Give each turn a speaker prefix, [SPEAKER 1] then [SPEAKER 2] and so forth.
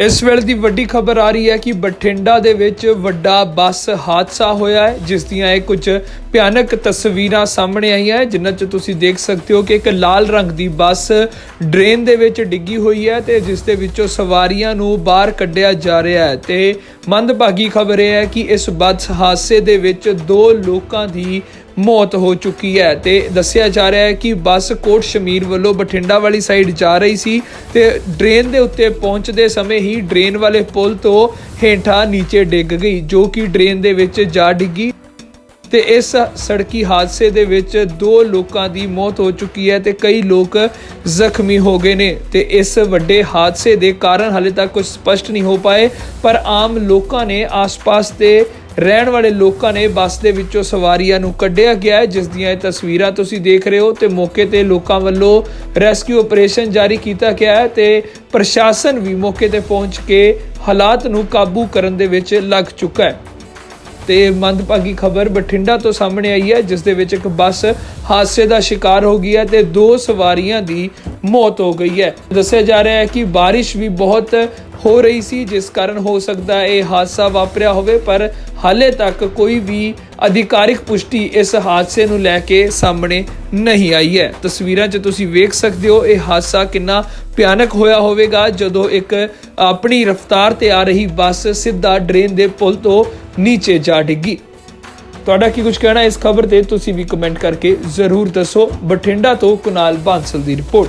[SPEAKER 1] ਇਸ ਵੇਲੇ ਦੀ ਵੱਡੀ ਖਬਰ ਆ ਰਹੀ ਹੈ ਕਿ ਬਠਿੰਡਾ ਦੇ ਵਿੱਚ ਵੱਡਾ ਬੱਸ ਹਾਦਸਾ ਹੋਇਆ ਹੈ, ਜਿਸ ਦੀਆਂ ਇਹ ਕੁਝ ਭਿਆਨਕ ਤਸਵੀਰਾਂ ਸਾਹਮਣੇ ਆਈਆਂ ਹੈ, ਜਿਨ੍ਹਾਂ 'ਚ ਤੁਸੀਂ ਦੇਖ ਸਕਦੇ ਹੋ ਕਿ ਇੱਕ ਲਾਲ ਰੰਗ ਦੀ ਬੱਸ ਡਰੇਨ ਦੇ ਵਿੱਚ ਡਿੱਗੀ ਹੋਈ ਹੈ ਤੇ ਜਿਸ ਦੇ ਵਿੱਚੋਂ ਸਵਾਰੀਆਂ ਨੂੰ ਬਾਹਰ ਕੱਢਿਆ ਜਾ ਰਿਹਾ ਹੈ। ਤੇ ਮੰਦਭਾਗੀ ਖਬਰ ਇਹ ਹੈ ਕਿ ਇਸ ਬੱਸ ਹਾਦਸੇ ਦੇ ਵਿੱਚ ਦੋ ਲੋਕਾਂ ਦੀ ਮੌਤ ਹੋ ਚੁੱਕੀ ਹੈ ਤੇ ਦੱਸਿਆ ਜਾ ਰਿਹਾ ਹੈ ਕਿ ਬੱਸ ਕੋਟ ਸ਼ਮੀਰ ਵੱਲੋਂ ਬਠਿੰਡਾ ਵਾਲੀ ਸਾਈਡ ਜਾ ਰਹੀ ਸੀ ਤੇ ਡਰੇਨ ਦੇ ਉੱਤੇ ਪਹੁੰਚਦੇ ਸਮੇਂ ਹੀ ਡਰੇਨ ਵਾਲੇ ਪੁਲ ਤੋਂ ਹੇਠਾਂ ਨੀਚੇ ਡਿੱਗ ਗਈ, ਜੋ ਕਿ ਡਰੇਨ ਦੇ ਵਿੱਚ ਜਾ ਡਿੱਗੀ ਤੇ ਇਸ ਸੜਕੀ ਹਾਦਸੇ ਦੇ ਵਿੱਚ ਦੋ ਲੋਕਾਂ ਦੀ ਮੌਤ ਹੋ ਚੁੱਕੀ ਹੈ ਤੇ ਕਈ ਲੋਕ ਜ਼ਖਮੀ ਹੋ ਗਏ ਨੇ ਤੇ ਇਸ ਵੱਡੇ ਹਾਦਸੇ ਦੇ ਕਾਰਨ ਹਾਲੇ ਤੱਕ ਕੁਝ ਸਪਸ਼ਟ ਨਹੀਂ ਹੋ ਪਾਏ, ਪਰ ਆਮ ਲੋਕਾਂ ਨੇ ਆਸ-ਪਾਸ ਦੇ ਰਹਿਣ ਵਾਲੇ ਲੋਕਾਂ ਨੇ ਬੱਸ ਦੇ ਵਿੱਚੋਂ ਸਵਾਰੀਆਂ ਨੂੰ ਕੱਢਿਆ ਗਿਆ ਹੈ, ਜਿਸ ਦੀਆਂ ਇਹ ਤਸਵੀਰਾਂ ਤੁਸੀਂ ਦੇਖ ਰਹੇ ਹੋ ਤੇ ਮੌਕੇ ਤੇ ਲੋਕਾਂ ਵੱਲੋਂ ਰੈਸਕਿਊ ਆਪਰੇਸ਼ਨ ਜਾਰੀ ਕੀਤਾ ਗਿਆ ਹੈ ਤੇ ਪ੍ਰਸ਼ਾਸਨ ਵੀ ਮੌਕੇ ਤੇ ਪਹੁੰਚ ਕੇ ਹਾਲਾਤ ਨੂੰ ਕਾਬੂ ਕਰਨ ਦੇ ਵਿੱਚ ਲੱਗ ਚੁੱਕਾ ਹੈ। ਤੇ ਮੰਦਭਾਗੀ ਖਬਰ ਬਠਿੰਡਾ ਤੋਂ ਸਾਹਮਣੇ ਆਈ ਹੈ, ਜਿਸ ਦੇ ਵਿੱਚ ਇੱਕ ਬੱਸ ਹਾਦਸੇ ਦਾ ਸ਼ਿਕਾਰ ਹੋ ਗਈ ਹੈ ਤੇ ਦੋ ਸਵਾਰੀਆਂ ਦੀ ਮੌਤ ਹੋ ਗਈ ਹੈ। ਦੱਸਿਆ ਜਾ ਰਿਹਾ ਹੈ ਕਿ ਬਾਰਿਸ਼ ਵੀ ਬਹੁਤ ਹੋ ਰਹੀ ਸੀ, ਜਿਸ ਕਾਰਨ ਹੋ ਸਕਦਾ ਇਹ ਹਾਦਸਾ ਵਾਪਰਿਆ ਹੋਵੇ, ਪਰ ਹਾਲੇ ਤੱਕ ਕੋਈ ਵੀ ਅਧਿਕਾਰਿਕ ਪੁਸ਼ਟੀ ਇਸ ਹਾਦਸੇ ਨੂੰ ਲੈ ਕੇ ਸਾਹਮਣੇ ਨਹੀਂ ਆਈ ਹੈ। ਤਸਵੀਰਾਂ 'ਚ ਤੁਸੀਂ ਵੇਖ ਸਕਦੇ ਹੋ, ਇਹ ਹਾਦਸਾ ਕਿੰਨਾ ਭਿਆਨਕ ਹੋਇਆ ਹੋਵੇਗਾ। ਜਦੋਂ ਇੱਕ ਆਪਣੀ ਰਫ਼ਤਾਰ ਤੇ ਆ ਰਹੀ ਬੱਸ ਸਿੱਧਾ ਡਰੇਨ ਦੇ ਪੁਲ ਤੋਂ ਨੀਚੇ ਜਾ ਡਿੱਗੀ। ਤੁਹਾਡਾ ਕੀ ਕੁਝ ਕਹਿਣਾ ਇਸ ਖਬਰ ਤੇ? ਤੁਸੀਂ ਵੀ ਕਮੈਂਟ ਕਰਕੇ ਜ਼ਰੂਰ ਦੱਸੋ। ਬਠਿੰਡਾ ਤੋਂ ਕੁਨਾਲ ਬਾਂਸਲ ਦੀ ਰਿਪੋਰਟ।